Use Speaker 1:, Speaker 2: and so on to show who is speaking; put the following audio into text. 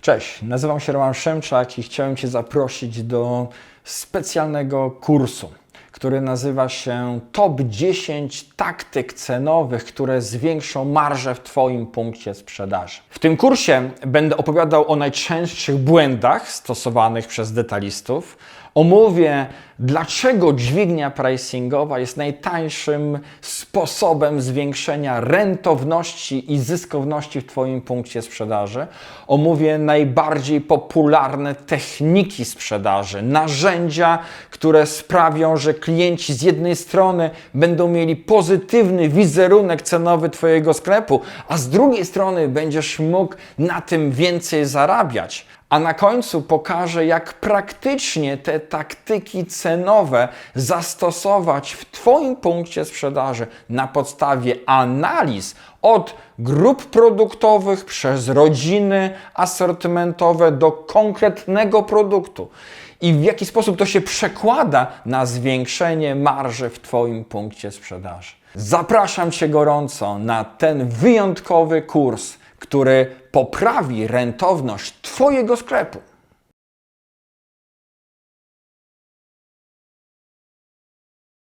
Speaker 1: Cześć, nazywam się Roman Szemczak i chciałem Cię zaprosić do specjalnego kursu, który nazywa się Top 10 taktyk cenowych, które zwiększą marżę w Twoim punkcie sprzedaży. W tym kursie będę opowiadał o najczęstszych błędach stosowanych przez detalistów. Omówię, dlaczego dźwignia pricingowa jest najtańszym sposobem zwiększenia rentowności i zyskowności w Twoim punkcie sprzedaży. Omówię najbardziej popularne techniki sprzedaży, narzędzia, które sprawią, że klienci z jednej strony będą mieli pozytywny wizerunek cenowy Twojego sklepu, a z drugiej strony będziesz mógł na tym więcej zarabiać. A na końcu pokażę, jak praktycznie te taktyki cenowe zastosować w Twoim punkcie sprzedaży na podstawie analiz od grup produktowych przez rodziny asortymentowe do konkretnego produktu i w jaki sposób to się przekłada na zwiększenie marży w Twoim punkcie sprzedaży. Zapraszam Cię gorąco na ten wyjątkowy kurs, który poprawi rentowność Twojego sklepu.